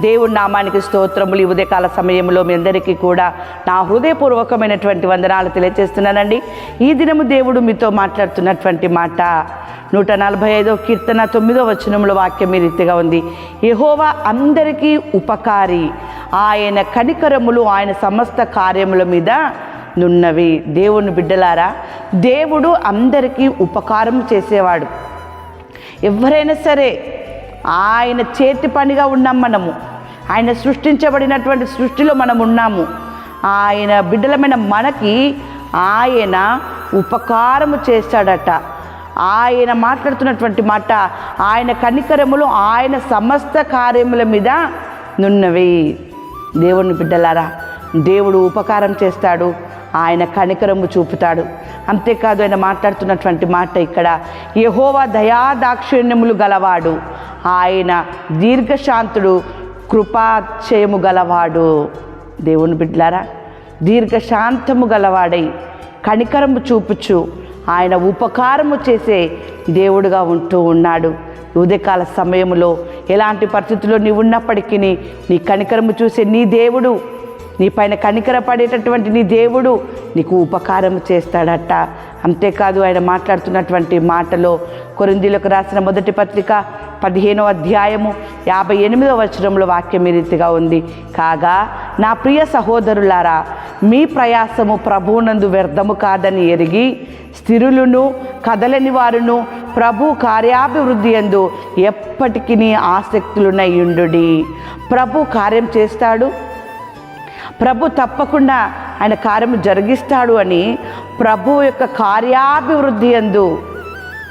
దేవుడి నామానికి స్తోత్రములు. ఈ ఉదయకాల సమయంలో మీ అందరికీ కూడా నా హృదయపూర్వకమైనటువంటి వందనాలు తెలియజేస్తున్నానండి ఈ దినము దేవుడు మీతో మాట్లాడుతున్నటువంటి మాట నూట నలభై ఐదో కీర్తన తొమ్మిదో వచనంలో వాక్యం ఈ రీతిగా ఉంది. యహోవా అందరికీ ఉపకారి. ఆయన కనికరములు ఆయన సమస్త కార్యముల మీద నున్నవి. దేవుని బిడ్డలారా దేవుడు అందరికీ ఉపకారం చేసేవాడు. ఎవరైనా సరే ఆయన చేతి పనిగా ఉన్నాం మనము. ఆయన సృష్టించబడినటువంటి సృష్టిలో మనం ఉన్నాము. ఆయన బిడ్డలమైన మనకి ఆయన ఉపకారము చేస్తాడట ఆయన మాట్లాడుతున్నటువంటి మాట ఆయన కనికరములు ఆయన సమస్త కార్యముల మీద నున్నవి. దేవుని బిడ్డలారా దేవుడు ఉపకారం చేస్తాడు. ఆయన కనికరము చూపుతాడు. అంతేకాదు ఆయన మాట్లాడుతున్నటువంటి మాట ఇక్కడ యహోవా దయాదాక్షిణ్యములు గలవాడు ఆయన దీర్ఘశాంతుడు కృపాచయము గలవాడు. దేవుని బిడ్డలారా దీర్ఘశాంతము గలవాడై కనికరము చూపుచు ఆయన ఉపకారము చేసే దేవుడుగా ఉంటూ ఉన్నాడు. ఉదయకాల సమయంలో ఎలాంటి పరిస్థితుల్లో నీవు ఉన్నప్పటికీ నీ కనికరము చూసే నీ దేవుడు నీ పైన కనికర పడేటటువంటి నీ దేవుడు నీకు ఉపకారం చేస్తాడట. అంతేకాదు ఆయన మాట్లాడుతున్నటువంటి మాటలో కొరిందీలకు రాసిన మొదటి పత్రిక పదిహేనో అధ్యాయము యాభై ఎనిమిదో వచనంలో వాక్యం ఈ రీతిగా ఉంది. కాగా నా ప్రియ సహోదరులారా మీ ప్రయాసము ప్రభువునందు వ్యర్థము కాదని ఎరిగి స్థిరులను కదలని వారును ప్రభు కార్యాభివృద్ధి ఎందు ఎప్పటికీ ఆసక్తులునయ్యుండు ప్రభు కార్యం చేస్తాడు ప్రభు తప్పకుండా ఆయన కార్యము జరిగిస్తాడు అని ప్రభు యొక్క కార్యాభివృద్ధి ఎందు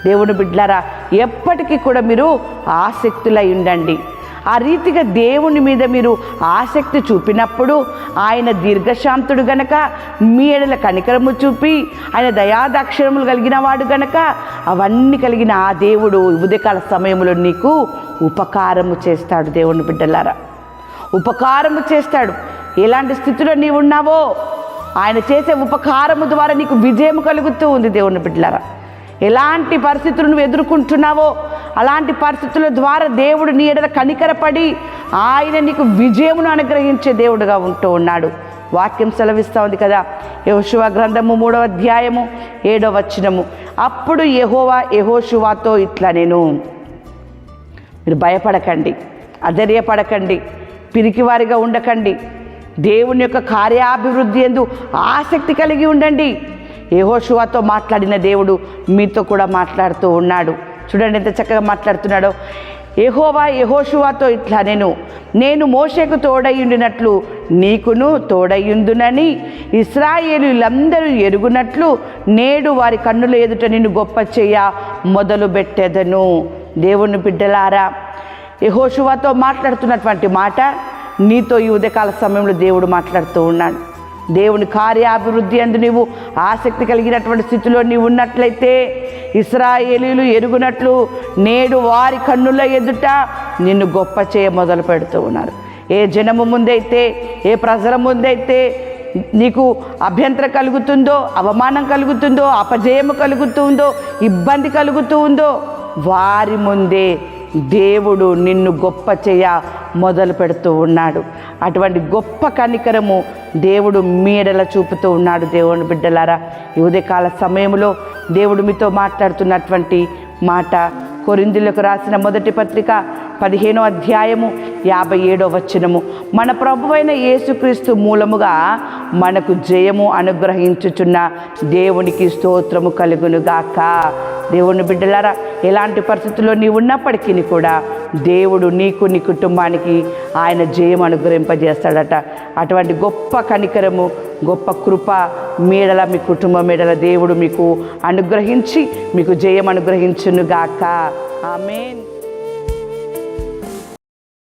దేవుని బిడ్డలారా ఎప్పటికీ కూడా మీరు ఆసక్తులై ఉండండి. ఆ రీతిగా దేవుని మీద మీరు ఆసక్తి చూపినప్పుడు ఆయన దీర్ఘశాంతుడు గనక మీ ఎడల కనికరము చూపి ఆయన దయాదాక్షరములు కలిగిన వాడు గనక అవన్నీ కలిగిన ఆ దేవుడు ఉదయకాల సమయంలో నీకు ఉపకారము చేస్తాడు దేవుని బిడ్డలారా. ఉపకారము చేస్తాడు. ఎలాంటి స్థితిలో నీవు ఉన్నావో ఆయన చేసే ఉపకారము ద్వారా నీకు విజయం కలుగుతూ ఉంది దేవుని బిడ్డలారా. ఎలాంటి పరిస్థితులు నువ్వు ఎదుర్కొంటున్నావో అలాంటి పరిస్థితుల ద్వారా దేవుడు నీ ఎడల కనికరపడి ఆయన నీకు విజయమును అనుగ్రహించే దేవుడుగా ఉంటూ ఉన్నాడు. వాక్యం సెలవిస్తూ ఉంది కదా యహోశివ గ్రంథము మూడవ అధ్యాయము ఏడవ వచనము. అప్పుడు యహోవా యహోశివాతో ఇట్లా నేను మీరు భయపడకండి అధైర్యపడకండి పిరికివారిగా ఉండకండి దేవుని యొక్క కార్యాభివృద్ధి ఎందు ఆసక్తి కలిగి ఉండండి. యెహోషువాతో మాట్లాడిన దేవుడు మీతో కూడా మాట్లాడుతూ ఉన్నాడు. చూడండి ఎంత చక్కగా మాట్లాడుతున్నాడో. యహోవా యెహోషువాతో ఇట్లా నేను నేను మోషకు తోడయ్యుండినట్లు నీకును తోడయ్యుందునని ఇస్రాయేలీలందరూ ఎరుగునట్లు నేడు వారి కన్నుల ఎదుట నిన్ను గొప్ప చెయ్య మొదలు పెట్టెదను. దేవుని బిడ్డలారా యెహోషువాతో మాట్లాడుతున్నటువంటి మాట నీతో ఈ ఉదయకాల సమయంలో దేవుడు మాట్లాడుతూ ఉన్నాడు. దేవుని కార్యాభివృద్ధి అందు నీవు ఆసక్తి కలిగినటువంటి స్థితిలో నీవు ఉన్నట్లయితే ఇస్రాయేలీలు ఎరుగునట్లు నేడు వారి కన్నుల ఎదుట నిన్ను గొప్ప చేయ మొదలు పెడుతూ ఉన్నారు. ఏ జనము ముందైతే ఏ ప్రజల ముందైతే నీకు అభ్యంతరం కలుగుతుందో అవమానం కలుగుతుందో అపజయము కలుగుతుందో ఇబ్బంది కలుగుతూ ఉందో వారి ముందే దేవుడు నిన్ను గొప్ప చేయ మొదలు పెడుతూ ఉన్నాడు. అటువంటి గొప్ప కనికరము దేవుడు మీడల చూపుతూ ఉన్నాడు దేవుని బిడ్డలారా. ఈ ఉదయకాల సమయంలో దేవుడు మీతో మాట్లాడుతున్నటువంటి మాట కొరిందులకు రాసిన మొదటి పత్రిక పదిహేనో అధ్యాయము యాభై ఏడో వచనము. మన ప్రభువైన యేసుక్రీస్తు మూలముగా మనకు జయము అనుగ్రహించుచున్న దేవునికి స్తోత్రము కలుగునుగాక. దేవుని బిడ్డలారా ఎలాంటి పరిస్థితుల్లో నీవు ఉన్నప్పటికీ కూడా దేవుడు నీకు నీ కుటుంబానికి ఆయన జయం అనుగ్రహింపజేస్తాడట. అటువంటి గొప్ప కనికరము గొప్ప కృప మీడల మీ కుటుంబం మీడల దేవుడు మీకు అనుగ్రహించి మీకు జయం అనుగ్రహించునుగాక. ఆమెన్.